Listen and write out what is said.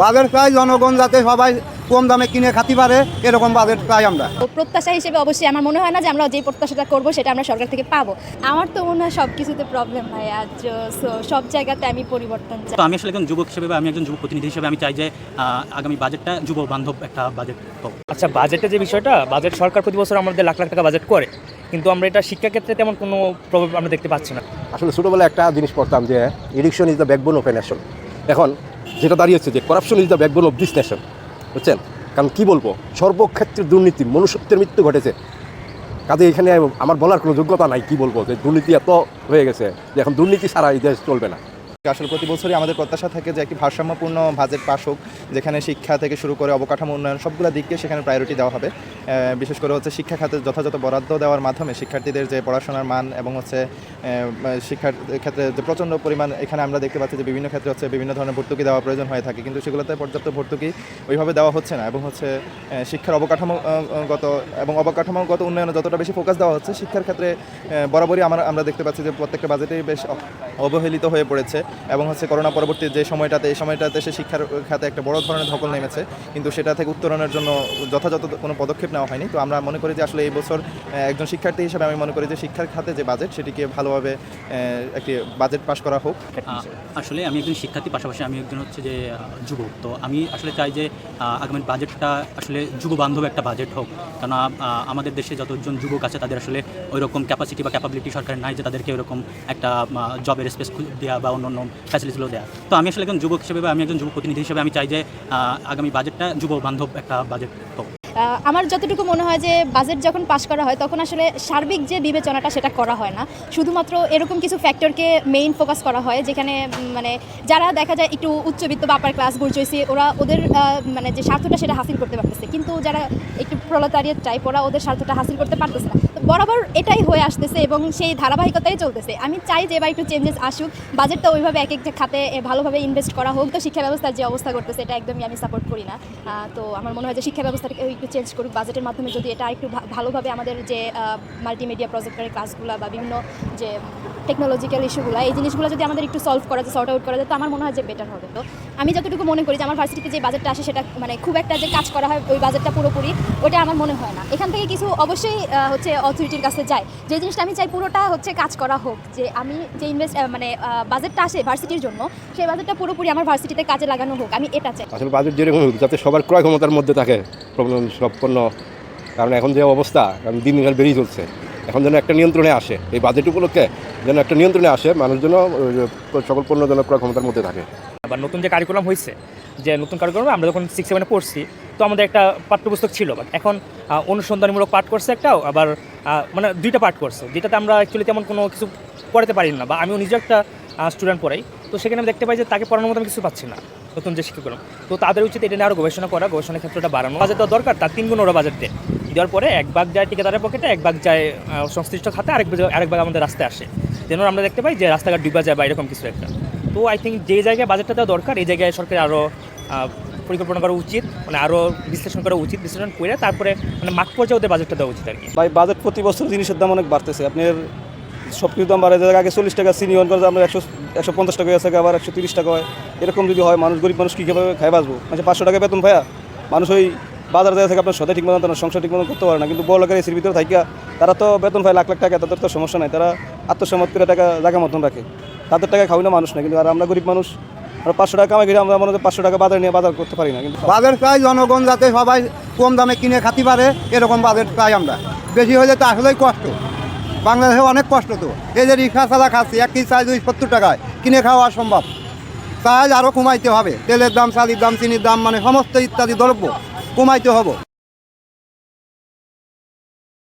Budget চাই জনগণ যাতে সবাই কম দামে কিনে খাতে পারে এরকম বাজেট চাই আমরা। তো প্রত্যাশা হিসেবে অবশ্যই আমার মনে হয় না যে আমরা যে প্রত্যাশাটা করব সেটা আমরা সরকার থেকে পাবো। আমার তো মনে হয় সব কিছুতে প্রবলেম হয় আর so সব জায়গাতে আমি পরিবর্তন চাই। আমি আসলে একজন যুবক হিসেবে বা আমি একজন যুব প্রতিনিধি হিসেবে আমি চাই যে আগামী বাজেটটা যুব বান্ধব একটা বাজেট হোক আচ্ছা বাজেটের যে বিষয়টা বাজেট সরকার প্রতি বছর আমাদের লাখ লাখ টাকা বাজেট করে কিন্তু আমরা এটা শিক্ষাক্ষেত্রে তেমন কোনো প্রভাব আমরা দেখতে পাচ্ছি না। আসলে ছোটোবেলায় একটা জিনিস পড়তাম যে election is the backbone of a nation এখন যেটা দাঁড়িয়েছে যে corruption is the backbone of this nation বুঝছেন? কারণ কী বলব? সর্বক্ষেত্রে দুর্নীতি, মনুষ্যত্বের মৃত্যু ঘটেছে। কাজে এখানে আমার বলার কোনো যোগ্যতা নাই, কি বলব? যে দুর্নীতি এত হয়ে গেছে যে এখন দুর্নীতি ছাড়া এই দেশ চলবে না। আসলে প্রতি বছরই আমাদের প্রত্যাশা থাকে যে একটি ভারসাম্যপূর্ণ বাজেট পাস হোক, যেখানে শিক্ষা থেকে শুরু করে অবকাঠামো উন্নয়ন, সবগুলো দিককে সেখানে প্রায়োরিটি দেওয়া হবে। বিশেষ করে হচ্ছে শিক্ষা খাতে যথাযথ বরাদ্দ দেওয়ার মাধ্যমে শিক্ষার্থীদের যে পড়াশোনার মান এবং হচ্ছে শিক্ষার ক্ষেত্রে যে প্রচণ্ড পরিমাণ, এখানে আমরা দেখতে পাচ্ছি যে বিভিন্ন ক্ষেত্রে হচ্ছে বিভিন্ন ধরনের ভর্তুকি দেওয়া প্রয়োজন হয়ে থাকে। কিন্তু সেগুলোতে পর্যাপ্ত ভর্তুকি ওইভাবে দেওয়া হচ্ছে না এবং হচ্ছে শিক্ষার অবকাঠামোগত এবং অবকাঠামোগত উন্নয়নে যতটা বেশি ফোকাস দেওয়া হচ্ছে, শিক্ষার ক্ষেত্রে বরাবরই আমরা আমরা দেখতে পাচ্ছি যে প্রত্যেকটা বাজেটেই বেশ অবহেলিত হয়ে পড়েছে এবং হচ্ছে করোনা পরবর্তী যে সময়টাতে, এই সময়টাতে সে শিক্ষার খাতে একটা বড় ধরনের ধকল নেমেছে। কিন্তু সেটা থেকে উত্তরণের জন্য যথাযথ কোনো পদক্ষেপ নেওয়া হয়নি। তো আমরা মনে করি যে আসলে এই বছর একজন শিক্ষার্থী হিসেবে আমি মনে করি যে শিক্ষার খাতে যে বাজেট সেটিকে ভালোভাবে একটি বাজেট পাশ করা হোক। আসলে আমি একজন শিক্ষার্থী, পাশাপাশি আমি একজন হচ্ছে যে যুবক। তো আমি আসলে চাই যে আগামী বাজেটটা আসলে যুব বান্ধব একটা বাজেট হোক। কারণ আমাদের দেশে যতজন যুবক আছে, তাদের আসলে ওই রকম ক্যাপাসিটি বা ক্যাপাবিলিটি সরকারের নাই যে তাদেরকে ওরকম একটা জবের স্পেস দেওয়া বা অন্য অন্য ফ্যাসিলিটিগুলো দেওয়া তো আমি আসলে একজন যুবক হিসেবে বা আমি একজন যুব প্রতিনিধি হিসেবে আমি চাই যে আগামী বাজেটটা যুব বান্ধব একটা বাজেট হোক। আমার যতটুকু মনে হয় যে বাজেট যখন পাশ করা হয়, তখন আসলে সার্বিক যে বিবেচনাটা সেটা করা হয় না। শুধুমাত্র এরকম কিছু ফ্যাক্টরকে মেইন ফোকাস করা হয়, যেখানে মানে যারা দেখা যায় একটু উচ্চবিত্ত বা আপার ক্লাস বুর্জয়েছি ওরা ওদের মানে যে স্বার্থটা সেটা হাসিল করতে পারতেছে। কিন্তু যারা একটু প্রলতারিয়ার টাইপ ওরা ওদের স্বার্থটা হাসিল করতে পারতেছে না। বরাবর এটাই হয়ে আসতেছে এবং সেই ধারাবাহিকতাই চলতেছে। আমি চাই যে এবার একটু চেঞ্জেস আসুক বাজেটটা ওইভাবে এক এক খাতে ভালোভাবে ইনভেস্ট করা হোক। তো শিক্ষা ব্যবস্থার যে অবস্থা করতেছে এটা একদমই আমি সাপোর্ট করি না। তো আমার মনে হয় যে শিক্ষা ব্যবস্থাটাকে একটু চেঞ্জ করুক। বাজেটের মাধ্যমে যদি এটা একটু ভালোভাবে আমাদের যে মাল্টিমিডিয়া প্রজেক্টের ক্লাসগুলো বা বিভিন্ন যে টেকনোলজিক্যাল ইস্যুগুলো এই জিনিসগুলো যদি আমাদের একটু সলভ করা যায় সর্ট আউট করা যায়, তো আমার মনে হয় যে বেটার হবে। তো আমি যতটুকু মনে করি যে আমার ভার্সিটিতে যে বাজেটটা আসে সেটা মানে খুব একটা যে কাজ করা হয় ওই বাজেটটা পুরোপুরি ওটা আমার মনে হয় না। এখান থেকে কিছু অবশ্যই হচ্ছে অথরিটির কাছে যায়। যে জিনিসটা আমি চাই পুরোটা হচ্ছে কাজ করা হোক। যে আমি যে ইনভেস্ট মানে বাজেটটা আসে ভার্সিটির জন্য সেই বাজেটটা পুরোপুরি আমার ভার্সিটিতে কাজে লাগানো হোক। আমি এটা চাই। আসলে বাজেট যেরকম হোক, যাতে সবার ক্রয় ক্ষমতার মধ্যে থাকে প্রবলেম পণ্য কারণ এখন যে অবস্থা কারণ দিন দিন বেরিয়ে চলছে। এখন যেন একটা নিয়ন্ত্রণে আসে এই বাজেট উপলক্ষে যেন একটা নিয়ন্ত্রণে আসে মানুষ সকল পণ্য যেন ক্রয় ক্ষমতার মধ্যে থাকে। আবার নতুন যে কারিকুলাম হয়েছে যে নতুন কারিকুলাম আমরা যখন সিক্স সেভেনে পড়ছি, তো আমাদের একটা পাঠ্যপুস্তক ছিল। বাট এখন অনুসন্ধানমূলক পাঠ করছে একটাও আবার মানে দুইটা পাঠ করছে, যেটাতে আমরা অ্যাকচুয়ালি তেমন কোনো কিছু পড়াতে পারি না, বা আমিও নিজে একটা স্টুডেন্ট পড়াই। তো সেখানে আমি দেখতে পাই যে তাকে পড়ানোর মতো আমি কিছু পাচ্ছি না, নতুন যে শিক্ষকগুলো তো তাদের উচিত এটা নিয়ে আরও গবেষণা করা গবেষণার ক্ষেত্রটা বাড়ানো। বাজার দেওয়া দরকার, তার তিন গুণ ওরা বাজার দেয়। দেওয়ার পরে এক ভাগ যায় ঠিকাদারের পকেটে এক ভাগ যায় সংশ্লিষ্ট খাতে, আরেক আরেক ভাগ আমাদের রাস্তায় আসে। যেন আমরা দেখতে পাই যে রাস্তাঘাট ডুবা যায় বা এরকম কিছু একটা। তো আই থিঙ্ক যে জায়গায় বাজেটটা দেওয়া দরকার, এই জায়গায় সরকারের আরও পরিকল্পনা করা উচিত মানে আরও বিশ্লেষণ করা উচিত, বিশ্লেষণ করে তারপরে মানে মাঠ পর্যায়ে ওদের বাজেটটা দেওয়া উচিত আর কি। ভাই বাজেট প্রতি বছর জিনিসের দাম অনেক বাড়তেছে। আপনার সব কিছু দাম বাড়ে আগে চল্লিশ টাকা চিনি অন করে আমরা একশো একশো পঞ্চাশ টাকা হয়ে আছে আবার একশো তিরিশ টাকা হয়। এরকম যদি হয়, মানুষ, গরিব মানুষ কীভাবে খাই বাঁচবো? মানে পাঁচশো টাকা বেতন ভাইয়া, মানুষ ওই বাজার যায় থেকে আপনার সদায় ঠিক মতন সংসার ঠিক মতন করতে পারে না। কিন্তু বড় লোকের এসির ভিতরে থাকিয়া তারা তো বেতন পায় লাখ লাখ টাকা, তাদের তো সমস্যা নাই। তারা আত্মসম্মত করে টাকা জায়গা মতন রাখে। তাদের টাকা খাওয়াই না মানুষ না, কিন্তু আর আমরা গরিব মানুষ আমরা পাঁচশো টাকা কামাই করে আমরা মনে হয় পাঁচশো টাকা বাজার নিয়ে বাজার করতে পারি না, কিন্তু বাজার চাই জনগণ যাতে সবাই কম দামে কিনে খাতে পারে, এরকম বাজার চাই আমরা। বেশি হলে তো আসলেই কষ্ট। বাংলাদেশে অনেক কষ্ট তো। এই যে রিক্সা চালা খাচ্ছি এক কেজি চাই দুই সত্তর টাকায় কিনে খাওয়া সম্ভব চাই আরও কমাইতে হবে। তেলের দাম, চালির দাম, চিনির দাম মানে সমস্ত ইত্যাদি দ্রব্য কমাইতে হবে।